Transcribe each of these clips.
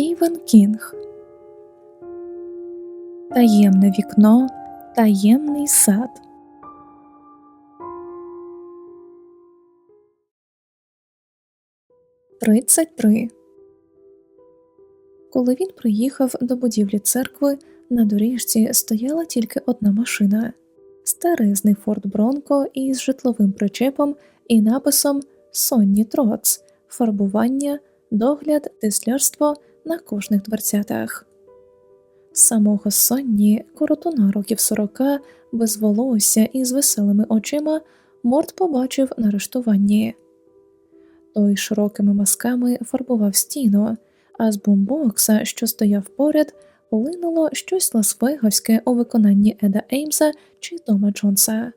Стівен Кінг Таємне вікно, таємний сад. Тридцять три. Коли він приїхав до будівлі церкви, на доріжці стояла тільки одна машина старезний Форд Бронко із житловим причепом і написом Сонні Троц, фарбування, догляд, теслярство на кожних дверцятах. Самого Сонні, коротуна років сорока, без волосся і з веселими очима, Морт побачив на арештуванні. Той широкими мазками фарбував стіну, а з бумбокса, що стояв поряд, линуло щось лас-вегавське у виконанні Еда Еймса чи Тома Джонса,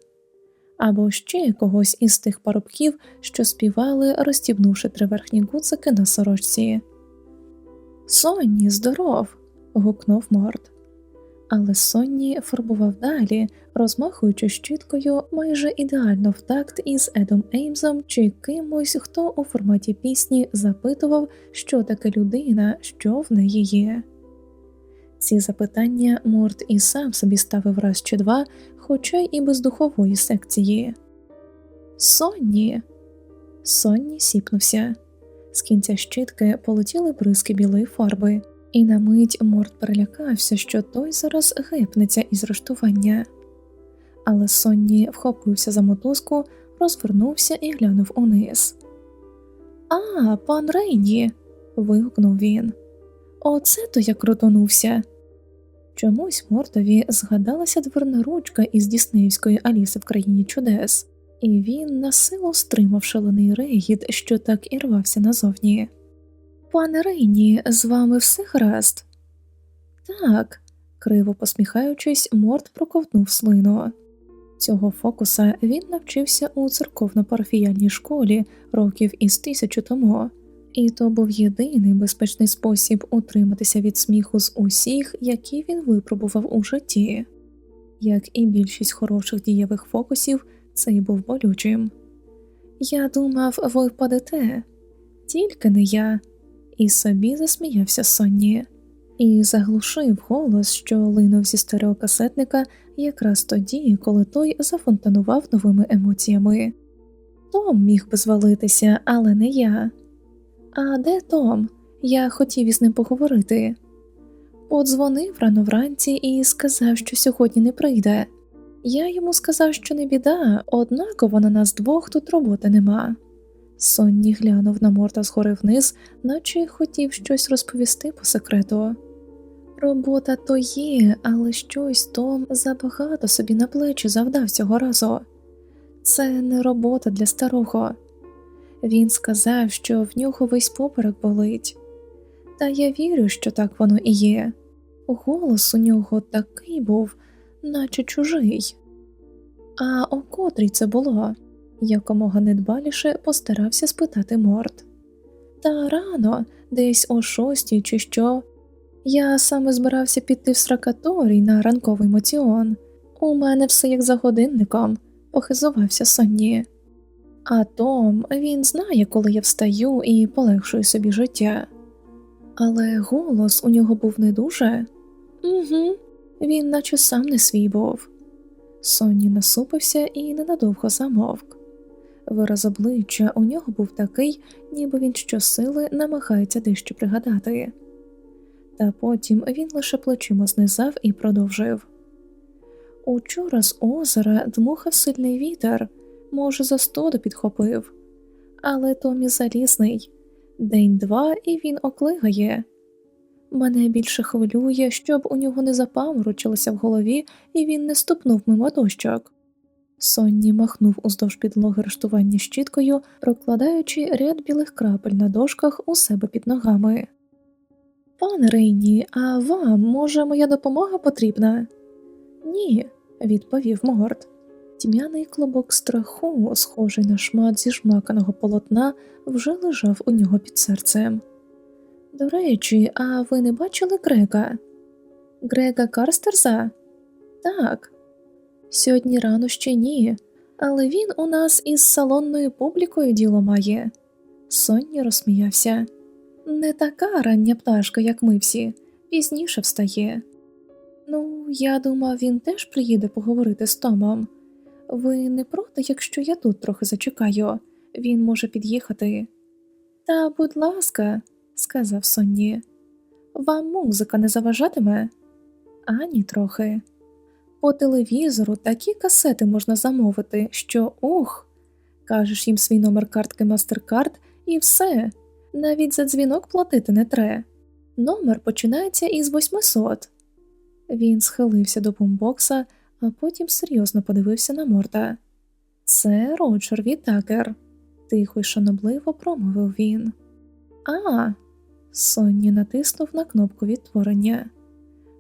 або ще когось із тих парубків, що співали, розстібнувши три верхні гуцики на сорочці. Сонні, здоров. гукнув Морд. Але Сонні фарбував далі, розмахуючи щіткою майже ідеально в такт із Едом Еймсом чи кимось, хто у форматі пісні запитував, що таке людина, що в неї є. Ці запитання Морт і сам собі ставив раз чи два, хоча й без духової секції. Сонні. Сонні сіпнувся. З кінця щитки полетіли бризки білої фарби, і на мить Морт перелякався, що той зараз гепнеться із рештування. Але Сонні вхопився за мотузку, розвернувся і глянув униз. А, пан Рейні. вигукнув він. Оце то як крутонувся. Чомусь Мортові згадалася дверна ручка із Діснеївської Аліси в країні чудес, і він насилу стримав шалений регіт, що так і рвався назовні. Пане Рейні, з вами все гаразд? Так, криво посміхаючись, Морт проковтнув слину. Цього фокуса він навчився у церковно-парафіяльній школі років із тисячу тому і то був єдиний безпечний спосіб утриматися від сміху з усіх, які він випробував у житті. Як і більшість хороших дієвих фокусів, цей був болючим. Я думав, ви впадете, тільки не я, і собі засміявся Сонні, і заглушив голос, що линув зі старого касетника якраз тоді, коли той зафонтанував новими емоціями. Том міг би звалитися, але не я. А де Том? Я хотів із ним поговорити. Подзвонив рано вранці і сказав, що сьогодні не прийде. Я йому сказав, що не біда, однаково на нас двох тут роботи нема. Сонні глянув на морта згори вниз, наче хотів щось розповісти по секрету. Робота то є, але щось Том забагато собі на плечі завдав цього разу. Це не робота для старого. Він сказав, що в нього весь поперек болить, та я вірю, що так воно і є. Голос у нього такий був, наче чужий. А о котрій це було? якомога недбаліше постарався спитати Морт. Та рано, десь о шостій, чи що. Я саме збирався піти в сракаторій на ранковий моціон. У мене все як за годинником, похизувався Сонні. А Том він знає, коли я встаю і полегшую собі життя. Але голос у нього був не дуже Угу, він наче сам не свій був. Сонні насупився і ненадовго замовк. Вираз обличчя у нього був такий, ніби він щосили намагається дещо пригадати. Та потім він лише плечима знизав і продовжив Учора з озера дмухав сильний вітер може, за стоду підхопив, але Томі залізний день два і він оклигає. Мене більше хвилює, щоб у нього не запаморочилося в голові і він не ступнув мимо дощок. Сонні махнув уздовж підлоги рештування щіткою, прокладаючи ряд білих крапель на дошках у себе під ногами. Пане Рейні, а вам, може, моя допомога потрібна? Ні, відповів Морд. Тьмяний клубок страху, схожий на шмат зіжмаканого полотна, вже лежав у нього під серцем. До речі, а ви не бачили Грега? Грега Карстерза? Так. Сьогодні рано ще ні, але він у нас із салонною публікою діло має. Сонні розсміявся. Не така рання пташка, як ми всі, пізніше встає. Ну, я думав, він теж приїде поговорити з Томом. Ви не проти, якщо я тут трохи зачекаю, він може під'їхати. Та, будь ласка, сказав Сонні, вам музика не заважатиме? Ані трохи. По телевізору такі касети можна замовити, що ух, кажеш їм свій номер картки MasterCard і все, навіть за дзвінок платити не тре. Номер починається із 800. Він схилився до бумбокса, а потім серйозно подивився на морда. Це Роджер Вітакер, тихо й шанобливо промовив він. А. Сонні натиснув на кнопку відтворення.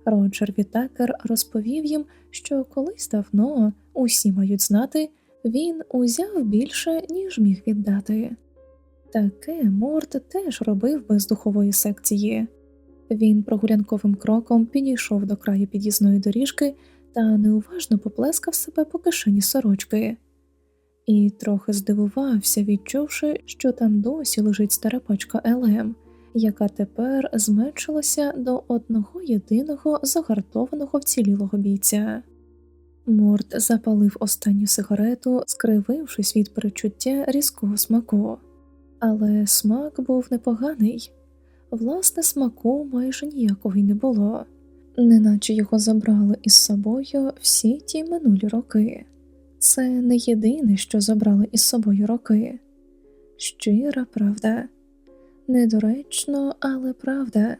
Роджер Вітакер розповів їм, що колись давно усі мають знати, він узяв більше, ніж міг віддати. Таке Морт теж робив без духової секції. Він прогулянковим кроком підійшов до краю під'їзної доріжки та неуважно поплескав себе по кишені сорочки, і трохи здивувався, відчувши, що там досі лежить стара пачка ЛМ, яка тепер зменшилася до одного єдиного загартованого вцілілого бійця. Морт запалив останню сигарету, скривившись від перечуття різкого смаку, але смак був непоганий. Власне, смаку майже ніякого й не було, неначе його забрали із собою всі ті минулі роки. Це не єдине, що забрали із собою роки. Щира правда, недоречно, але правда.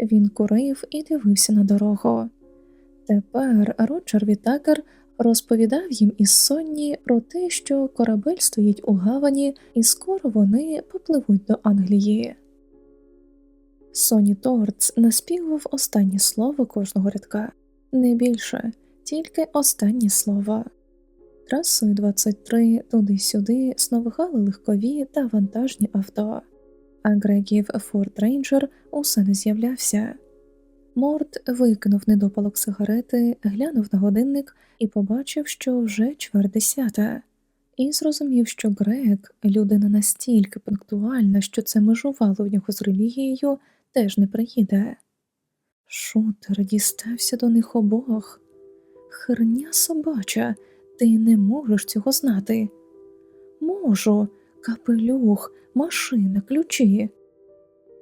Він курив і дивився на дорогу. Тепер Роджер Вітакер розповідав їм із Сонні про те, що корабель стоїть у гавані, і скоро вони попливуть до Англії. Соні Торц наспівав останнє слово кожного рядка, не більше, тільки останнє слово. Трасою 23 туди-сюди сновигали легкові та вантажні авто, а Грегів Форд Рейнджер усе не з'являвся. Морт викинув недопалок сигарети, глянув на годинник і побачив, що вже чверть десята, і зрозумів, що Грег людина настільки пунктуальна, що це межувало в нього з релігією, теж не приїде. Шутер дістався до них обох. Херня собача, ти не можеш цього знати. Можу, капелюх, машина, ключі.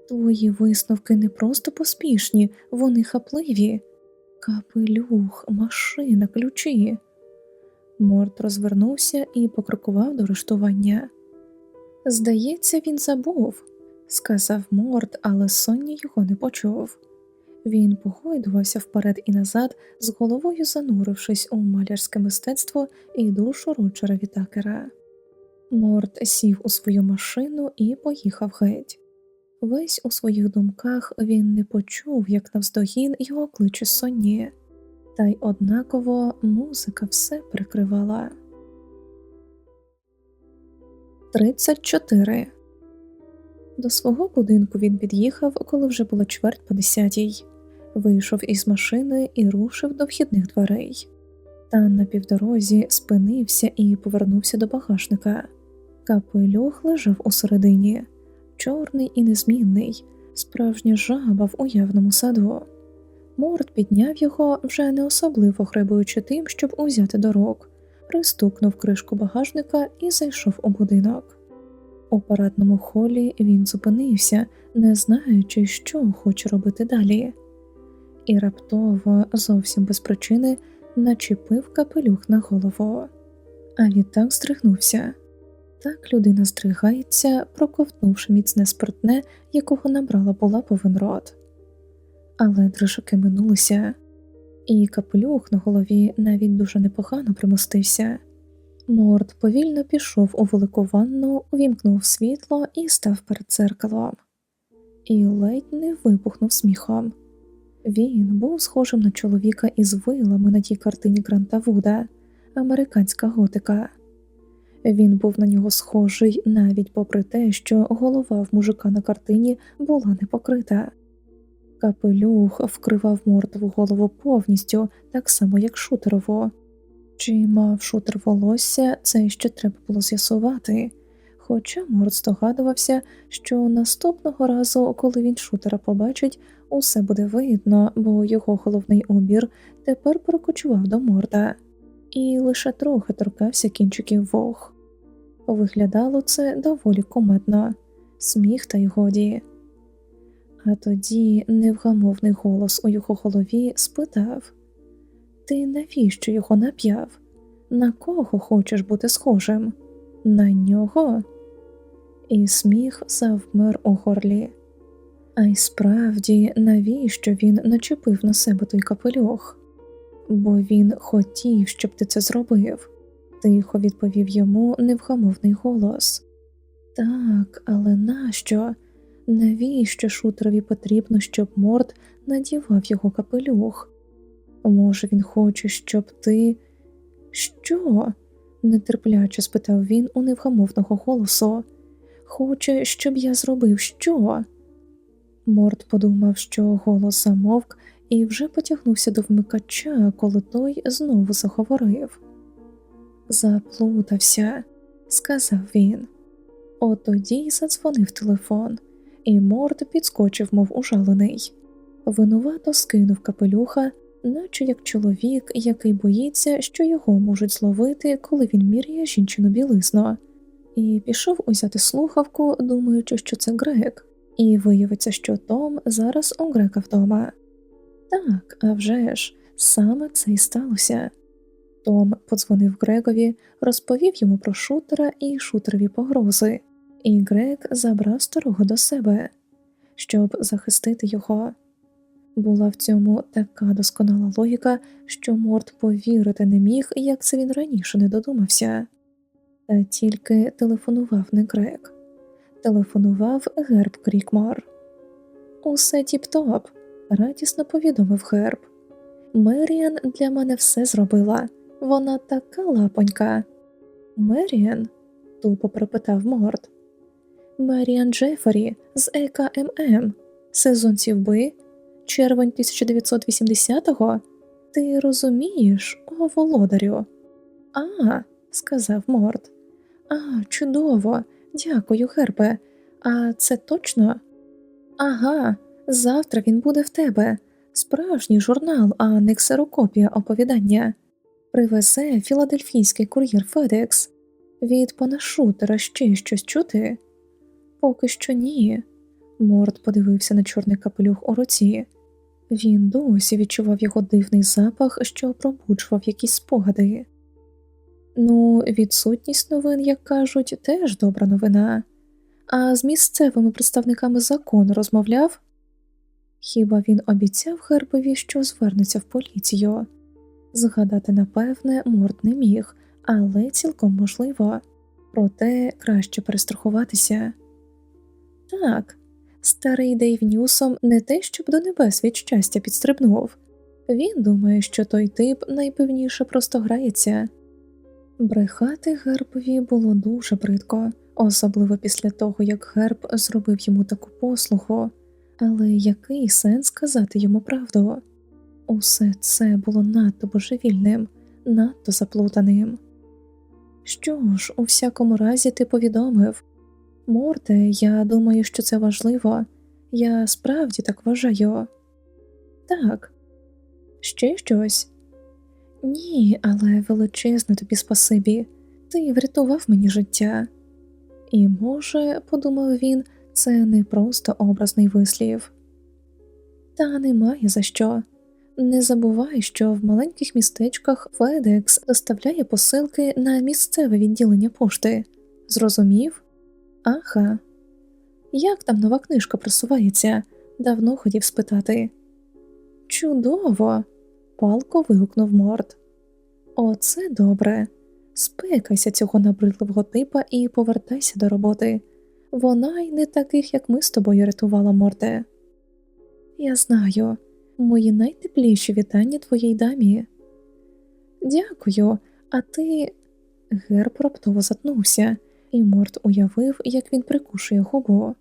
Твої висновки не просто поспішні, вони хапливі. Капелюх, машина, ключі. Морт розвернувся і покрокував до рештування. Здається, він забув, сказав Морт, але Сонні його не почув. Він погойдувався вперед і назад, з головою занурившись у малярське мистецтво і душу Роджера Вітакера. Морт сів у свою машину і поїхав геть. Весь у своїх думках він не почув, як навздогін його кличе Сонні, та й однаково музика все прикривала. 34 До свого будинку він під'їхав, коли вже було чверть по десятій, вийшов із машини і рушив до вхідних дверей. Та на півдорозі спинився і повернувся до багажника. Капелюх лежав усередині чорний і незмінний, справжня жаба в уявному саду. Морд підняв його, вже не особливо гребуючи тим, щоб узяти до рук, пристукнув кришку багажника і зайшов у будинок. У парадному холі він зупинився, не знаючи, що хоче робити далі, і раптово, зовсім без причини, начепив капелюх на голову, а відтак здригнувся. Так людина здригається, проковтнувши міцне спиртне, якого набрала була повен рот. Але дрижаки минулися, і капелюх на голові навіть дуже непогано примостився. Морд повільно пішов у велику ванну, увімкнув світло і став перед дзеркалом, і ледь не вибухнув сміхом. Він був схожим на чоловіка із вилами на тій картині Гранта Вуда, американська готика. Він був на нього схожий навіть попри те, що голова в мужика на картині була не покрита. Капелюх вкривав мордову голову повністю, так само, як шутерову. Чи мав шутер волосся, це ще треба було з'ясувати, Хоча Морд здогадувався, що наступного разу, коли він шутера побачить, усе буде видно, бо його головний убір тепер прокочував до морда, і лише трохи торкався кінчиків вух. Виглядало це доволі кумедно, сміх та й годі. А тоді невгамовний голос у його голові спитав Ти навіщо його нап'яв? На кого хочеш бути схожим? На нього? І сміх завмер у горлі. А й справді, навіщо він начепив на себе той капелюх? Бо він хотів, щоб ти це зробив, тихо відповів йому невгамовний голос. Так, але нащо? Навіщо шутерові потрібно, щоб Морд надівав його капелюх? Може, він хоче, щоб ти. Що? нетерпляче спитав він у невгамовного голосу. Хоче, щоб я зробив що? Морд подумав, що голос замовк, і вже потягнувся до вмикача, коли той знову заговорив. Заплутався, сказав він. От тоді задзвонив телефон, і Морд підскочив, мов ужалений. Винувато скинув капелюха, наче як чоловік, який боїться, що його можуть зловити, коли він міряє жінчину білизну, і пішов узяти слухавку, думаючи, що це грек, і виявиться, що Том зараз у грека вдома. Так, а вже ж, саме це й сталося. Том подзвонив Грегові, розповів йому про шутера і шутерові погрози, і Грег забрав старого до себе, щоб захистити його. Була в цьому така досконала логіка, що Морд повірити не міг, як це він раніше не додумався, та тільки телефонував не Грег, телефонував Герб Крікмор. Усе тіп-топ, радісно повідомив Герб. Меріан для мене все зробила. Вона така лапонька. Меріан? тупо припитав Морд. Меріан Джефері з ЕКММ, сезон сівби, червень 1980-го. Ти розумієш, о володарю? А, сказав Морд. А, чудово, дякую, Гербе. А це точно? Ага, завтра він буде в тебе. Справжній журнал, а не ксерокопія оповідання. Привезе філадельфійський кур'єр Федекс. Від пана Шутера ще щось чути? Поки що ні. Морд подивився на чорний капелюх у руці. Він досі відчував його дивний запах, що пробуджував якісь спогади. Ну, відсутність новин, як кажуть, теж добра новина. А з місцевими представниками закону розмовляв? Хіба він обіцяв Гербові, що звернеться в поліцію? Згадати, напевне, Морд не міг, але цілком можливо, проте краще перестрахуватися. Так, старий Дейв Ньюсом не те, щоб до небес від щастя підстрибнув. Він думає, що той тип найпевніше просто грається. Брехати Гербові було дуже бридко, особливо після того, як Герб зробив йому таку послугу, але який сенс казати йому правду? Усе це було надто божевільним, надто заплутаним. Що ж, у всякому разі, ти повідомив Морте, я думаю, що це важливо, я справді так вважаю. Так, ще щось? Ні, але величезне тобі спасибі, ти врятував мені життя. І, може, подумав він, це не просто образний вислів. Та немає за що. Не забувай, що в маленьких містечках FedEx доставляє посилки на місцеве відділення пошти. Зрозумів? Аха. Як там нова книжка просувається? Давно хотів спитати. Чудово! палко вигукнув Морд. Оце добре. Спекайся цього набридливого типа і повертайся до роботи. Вона й не таких, як ми з тобою рятувала Морде. Я знаю. Мої найтепліші вітання твоїй дамі. Дякую, а ти. Герб раптово затнувся, і Морт уявив, як він прикушує губу.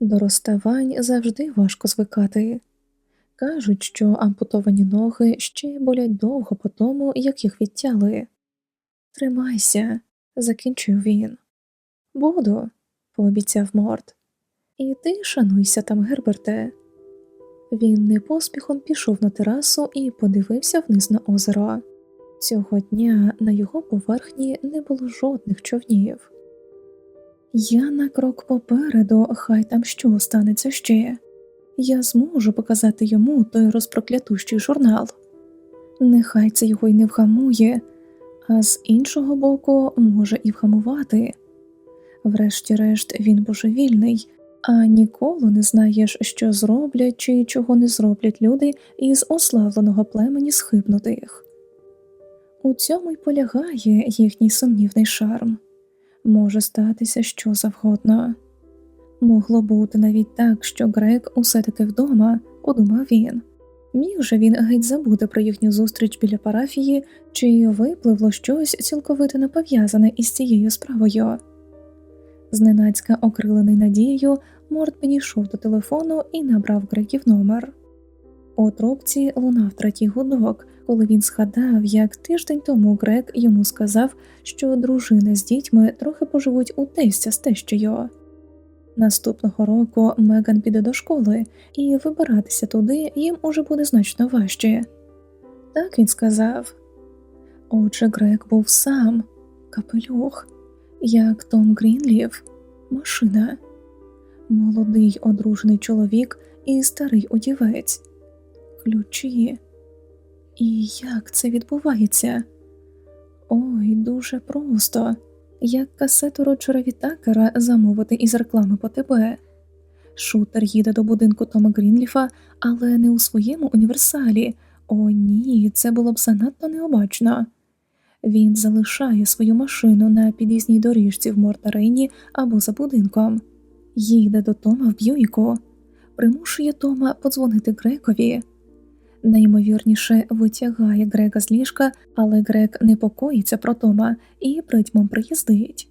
До розставань завжди важко звикати. Кажуть, що ампутовані ноги ще болять довго по тому, як їх відтяли. Тримайся, закінчив він. Буду, пообіцяв Морт. І ти шануйся там, Герберте. Він не поспіхом пішов на терасу і подивився вниз на озеро. Цього дня на його поверхні не було жодних човнів. Я на крок попереду, хай там що станеться ще. Я зможу показати йому той розпроклятущий журнал. Нехай це його й не вгамує, а з іншого боку, може і вгамувати. Врешті-решт, він божевільний, а ніколи не знаєш, що зроблять чи чого не зроблять люди із ославленого племені схибнутих. У цьому й полягає їхній сумнівний шарм може статися що завгодно. Могло бути навіть так, що Грек усе таки вдома, подумав він. Міг же він геть забути про їхню зустріч біля парафії, чи випливло щось цілковито не пов'язане із цією справою. Зненацька окрилений надією, Морд підійшов до телефону і набрав Греків номер. У трубці лунав третій гудок, коли він згадав, як тиждень тому Грек йому сказав, що дружина з дітьми трохи поживуть у тестя з тещою. Наступного року Меган піде до школи, і вибиратися туди їм уже буде значно важче. Так він сказав. Отже, Грек був сам, капелюх, як Том Грінлів, машина, молодий одружений чоловік і старий удівець, ключі. І як це відбувається? Ой, дуже просто як касету Роджера Вітакера замовити із реклами по ТБ. Шутер їде до будинку Тома Грінліфа, але не у своєму універсалі. О, ні, це було б занадто необачно. Він залишає свою машину на під'їзній доріжці в Мортарейні або за будинком, їде до Тома в Б'юїку, примушує Тома подзвонити Грекові найімовірніше витягає Грека з ліжка, але Грек непокоїться про Тома і притьмом приїздить.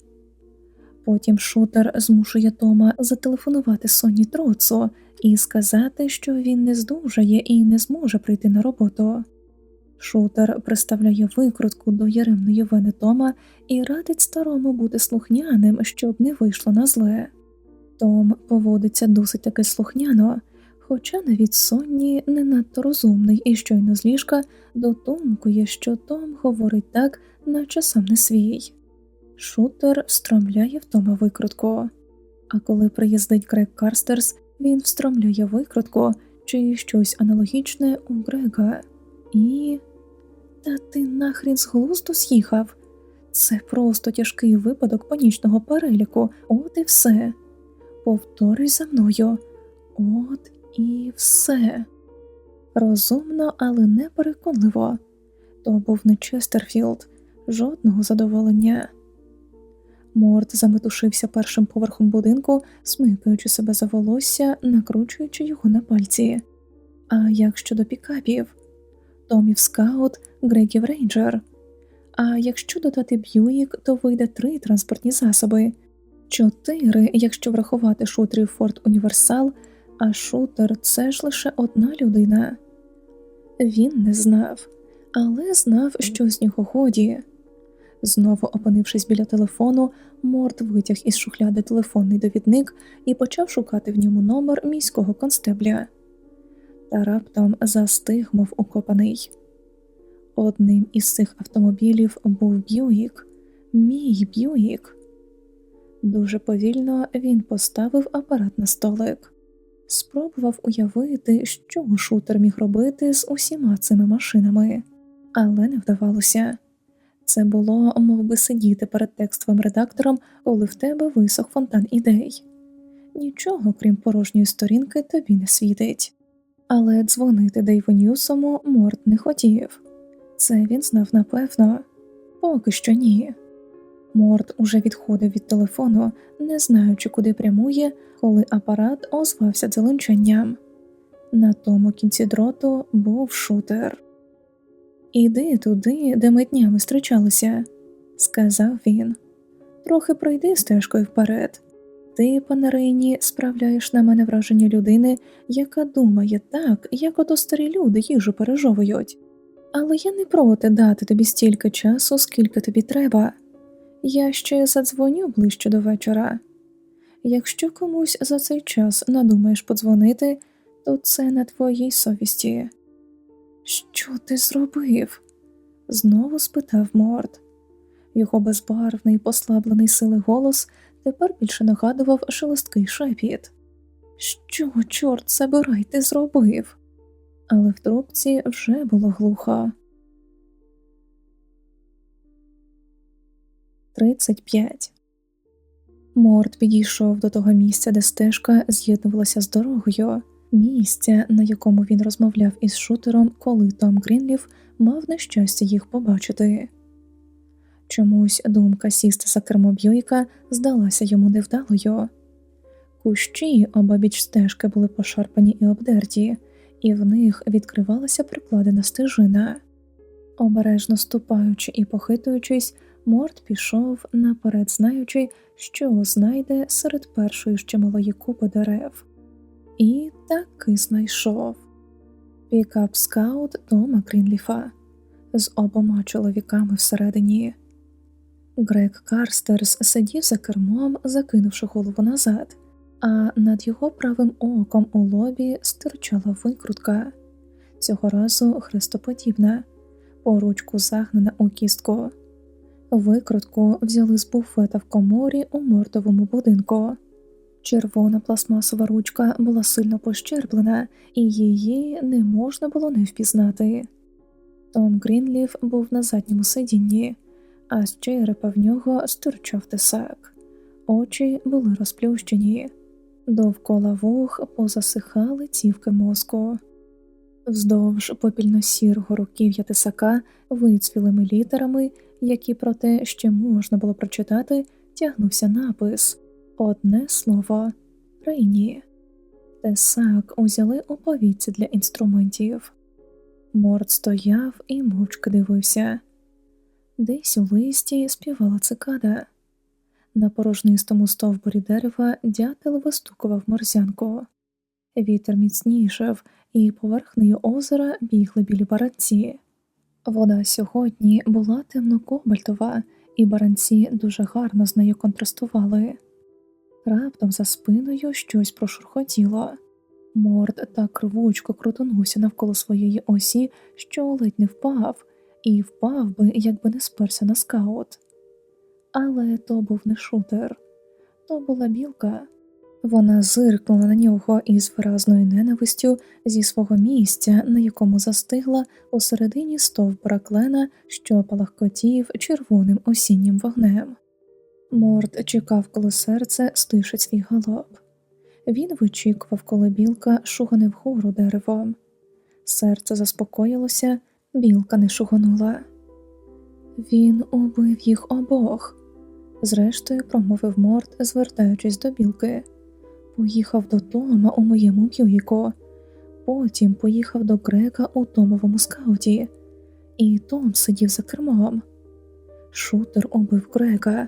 Потім шутер змушує Тома зателефонувати Соні Троцу і сказати, що він не здужає і не зможе прийти на роботу. Шутер представляє викрутку до яремної вини Тома і радить старому бути слухняним, щоб не вийшло на зле. Том поводиться досить таки слухняно, хоча навіть Сонні не надто розумний і щойно з ліжка дотумкує, що Том говорить так, наче сам не свій. Шутер встромляє в Тома викрутку, а коли приїздить Грег Карстерс, він встромляє викрутку чи щось аналогічне у Грега і. Та ти нахрін з глузду з'їхав. Це просто тяжкий випадок панічного переліку, от і все. Повторюй за мною, от і все розумно, але не переконливо. То був не Честерфілд, жодного задоволення. Морд заметушився першим поверхом будинку, смикаючи себе за волосся, накручуючи його на пальці. А як щодо пікапів, Томів Скаут, Грегів Рейнджер. А якщо додати Б'юїк, то вийде три транспортні засоби, чотири, якщо врахувати шутрів Форд Універсал а шутер це ж лише одна людина. Він не знав, але знав, що з нього годі. Знову опинившись біля телефону, Морд витяг із шухляди телефонний довідник і почав шукати в ньому номер міського констебля. Та раптом застиг, мов укопаний. Одним із цих автомобілів був Б'юїк, мій Б'юїк. Дуже повільно він поставив апарат на столик спробував уявити, що шутер міг робити з усіма цими машинами, але не вдавалося. Це було мов би, сидіти перед текстовим редактором, коли в тебе висох фонтан ідей. Нічого, крім порожньої сторінки, тобі не світить. Але дзвонити Дейву Ньюсому Морт не хотів. Це він знав напевно, поки що ні. Морд уже відходив від телефону, не знаючи, куди прямує, коли апарат озвався дзеленчанням. На тому кінці дроту був шутер. Іди туди, де ми днями зустрічалися», – сказав він. Трохи пройди стежкою вперед. Ти, пане Рейні, справляєш на мене враження людини, яка думає так, як ото старі люди їжу пережовують. Але я не проти дати тобі стільки часу, скільки тобі треба. Я ще задзвоню ближче до вечора. Якщо комусь за цей час надумаєш подзвонити, то це на твоїй совісті. Що ти зробив? знову спитав Морд. Його безбарвний, послаблений сили голос тепер більше нагадував шелесткий шепіт. Що, чорт забирай, ти зробив? Але в трубці вже було глухо. 35 Морд підійшов до того місця, де стежка з'єднувалася з дорогою, місця, на якому він розмовляв із шутером, коли Том Грінліф мав нещастя їх побачити. Чомусь думка сісти за кермо Б'юїка здалася йому невдалою. Кущі обабіч стежки були пошарпані і обдерті, і в них відкривалася прикладена стежина. Обережно ступаючи і похитуючись, Морд пішов наперед, знаючи, що знайде серед першої ще малої купи дерев, і таки знайшов пікап скаут Тома Грінліфа з обома чоловіками всередині. Грег Карстерс сидів за кермом, закинувши голову назад, а над його правим оком у лобі стирчала викрутка, цього разу хрестоподібна, по ручку загнана у кістку. Викрутку взяли з буфета в коморі у мордовому будинку. Червона пластмасова ручка була сильно пощерблена, і її не можна було не впізнати. Том Грінліф був на задньому сидінні, а з черепа в нього стирчав тесак, очі були розплющені, довкола вух позасихали цівки мозку. Вздовж попільно-сірого руків'я тесака вицвілими літерами які проте ще можна було прочитати, тягнувся напис одне слово Рейні. Тесак узяли у повітці для інструментів. Морд стояв і мовчки дивився. Десь у листі співала цикада. На порожнистому стовбурі дерева дятел вистукував морзянку. Вітер міцнішав, і поверхнею озера бігли білі баранці. Вода сьогодні була темно-кобальтова, і баранці дуже гарно з нею контрастували. Раптом за спиною щось прошурхотіло. Морд так рвучко крутонувся навколо своєї осі, що ледь не впав, і впав би, якби не сперся на скаут. Але то був не шутер, то була білка. Вона зиркнула на нього із виразною ненавистю зі свого місця, на якому застигла у середині стовбура клена, що палахкотів червоним осіннім вогнем. Морд чекав, коли серце стишить свій галоп. Він вичікував, коли білка шугане вгору деревом. Серце заспокоїлося, білка не шуганула. Він убив їх обох, зрештою промовив морд, звертаючись до білки поїхав до Тома у моєму Б'юїку, потім поїхав до Грека у Томовому скауті, і Том сидів за кермом. Шутер убив Грека,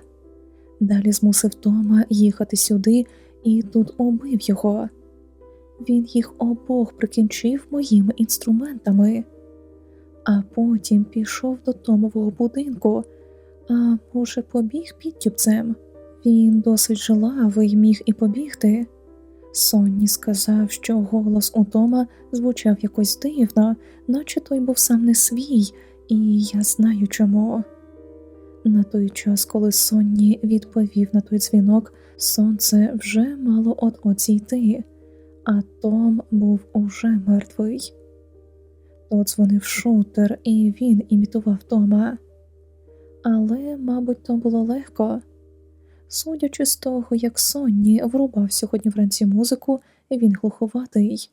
далі змусив Тома їхати сюди і тут убив його. Він їх обох прикінчив моїми інструментами, а потім пішов до Томового будинку, а може, побіг підтюбцем. Він досить жилавий міг і побігти. Сонні сказав, що голос у Тома звучав якось дивно, наче той був сам не свій, і я знаю чому. На той час, коли Сонні відповів на той дзвінок, сонце вже мало от от зійти, а Том був уже мертвий. То дзвонив шутер, і він імітував Тома. Але, мабуть, то було легко. Судячи з того, як Сонні врубав сьогодні вранці музику, він глуховатий.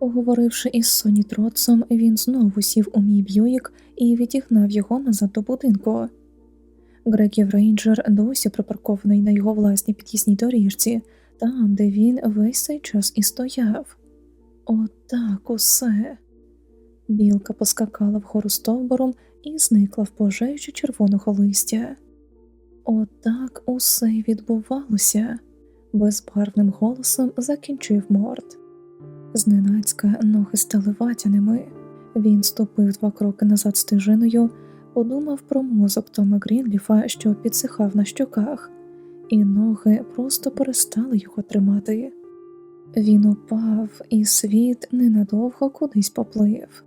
Поговоривши із Соні Троцом, він знову сів у мій б'юїк і відігнав його назад до будинку. Греків Рейнджер досі припаркований на його власній під'їзній доріжці, там, де він весь цей час і стояв. Отак усе. Білка поскакала вгору стовбором і зникла в пожежі червоного листя. Отак усе й відбувалося, безбарвним голосом закінчив морд. Зненацька ноги стали ватяними. Він ступив два кроки назад стежиною, подумав про мозок Тома Грінліфа, що підсихав на щоках, і ноги просто перестали його тримати. Він упав, і світ ненадовго кудись поплив.